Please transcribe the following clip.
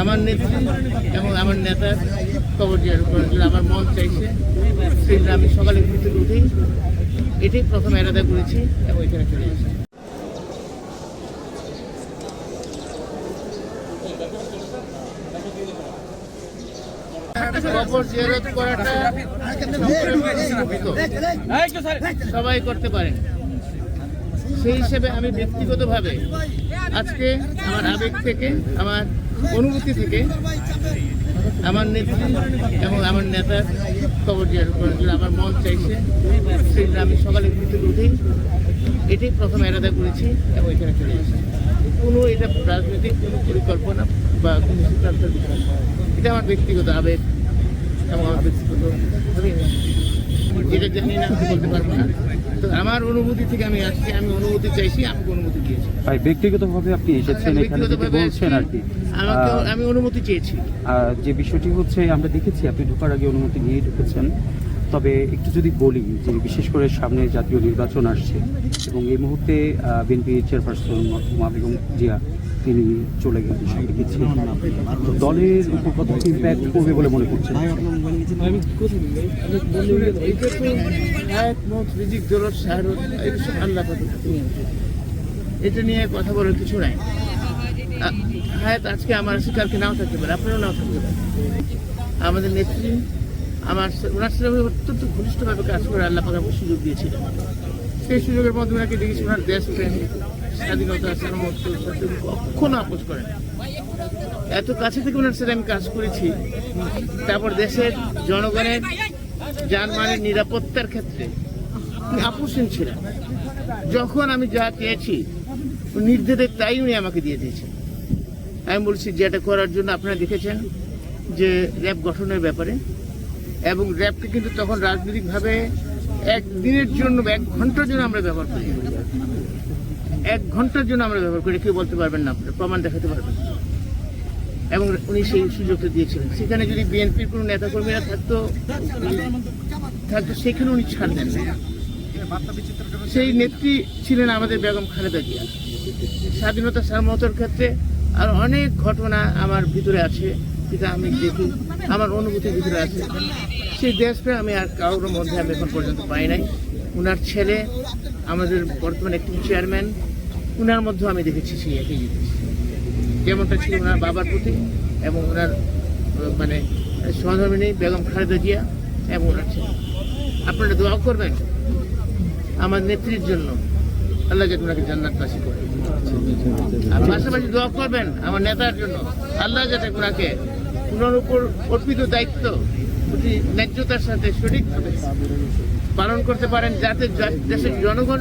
আমার নেত্রী এবং আমার নেতার কবর জিয়ারত করার জন্য আমার মন চাইছে সেই আমি সকালে ঘুম থেকে উঠেই এটাই প্রথম এরাদা করেছি এবং এখানে চলে এসেছি কবর করাটা সবাই করতে পারেন সেই হিসেবে আমি ব্যক্তিগতভাবে আজকে আমার আবেগ থেকে, আমার অনুভূতি থেকে আমার নেত্রী এবং আমার নেতার কবর জিয়ারত করার জন্য আমার মন চাইছে সেই আমি সকালে থেকে উঠেই এটাই প্রথম এরাদা করেছি এবং এখানে চলে এসেছি। কোনো এটা রাজনৈতিক কোনো পরিকল্পনা বা কোনো সিদ্ধান্তের বিষয় এটা আমার ব্যক্তিগত আবেগ এবং আমার ব্যক্তিগত যেটা জানি না আমি বলতে পারব না। তো আমার অনুভূতি থেকে আমি আসছি আমি অনুমতি চাইছি আমাকে অনুমতি দিয়েছি। ভাই ব্যক্তিগতভাবে আপনি এসেছেন এখানে যেটি বলছেন আর কি। আমাকে আমি অনুমতি চেয়েছি। আর যে বিষয়টি হচ্ছে আমরা দেখেছি আপনি ঢোকার আগে অনুমতি নিয়ে ঢুকেছেন। তবে একটু যদি বলি যে বিশেষ করে সামনে জাতীয় নির্বাচন আসছে এবং এই মুহূর্তে বিএনপি চেয়ারপারসন মা বেগম জিয়া, তিনি চলে গেছেন তো দলের উপর কত ইম্প্যাক্ট করবে বলে মনে করছেন? এটা নিয়ে। কথা বলার কিছু নাই। হ্যাঁ আজকে আমার কালকে নাও থাকতে পারে, আপনারও নাও থাকতে পারে। আমাদের নেত্রী আমার ওনার সাথে অত্যন্ত ঘনিষ্ঠভাবে কাজ করে আল্লাহ পাক সুযোগ দিয়েছিলেন সেই সুযোগের মধ্যে ওনাকে দেখেছি ওনার দেশ প্রেম, স্বাধীনতা সত্যি কখনো আপোষ করেন না। এত কাছে থেকে ওনার সাথে আমি কাজ করেছি। তারপর দেশের জনগণের যানবাহনের নিরাপত্তার ক্ষেত্রে আপোষহীন ছিলেন। যখন আমি যা চেয়েছি, নির্দেশে তাই উনি আমাকে দিয়ে দিয়েছেন। আমি বলছি, যেটা করার জন্য আপনারা দেখেছেন যে র্যাব গঠনের ব্যাপারে এবং র্যাবকে কিন্তু তখন রাজনৈতিকভাবে একদিনের জন্য এক ঘণ্টার জন্য আমরা ব্যবহার করি। এক ঘণ্টার জন্য আমরা ব্যবহার করি, কেউ বলতে পারবেন না আপনার প্রমাণ দেখাতে পারবেন এবং উনি সেই সুযোগটা দিয়েছিলেন। সেখানে যদি বিএনপির কোনো নেতাকর্মীরা থাকতো থাকতো, সেখানে উনি ছাড় দেন। সেই নেত্রী ছিলেন আমাদের বেগম খালেদা জিয়া। স্বাধীনতা সার্বভৌমত্বের ক্ষেত্রে আর অনেক ঘটনা আমার ভিতরে আছে। যেটা আমি দেখি, আমার অনুভূতির ভিতরে আছে। সেই দেশপ্রেম আমি আর কারোর মধ্যে আমি এখন পর্যন্ত পাই নাই। ওনার ছেলে, আমাদের বর্তমান একটি চেয়ারম্যান ওনার মধ্যেও আমি দেখেছি সেই একই জিনিস। যেমনটা ছিল ওনার বাবার প্রতি এবং ওনার মানে সহধর্মিনী বেগম খালেদা জিয়া এবং ওনার ছেলে। আপনারা দোয়া করবেন আমার নেত্রীর জন্য আল্লাহ যাতে ওনাকে জান্নাত বাসী করে। আর পাশাপাশি দোয়া করবেন আমার নেতার জন্য। আল্লাহ যাতে ওনাকে ওনার উপর অর্পিত দায়িত্ব, অতি ন্যায্যতার সাথে সঠিকভাবে পালন করতে পারেন, যাতে দেশের জনগণ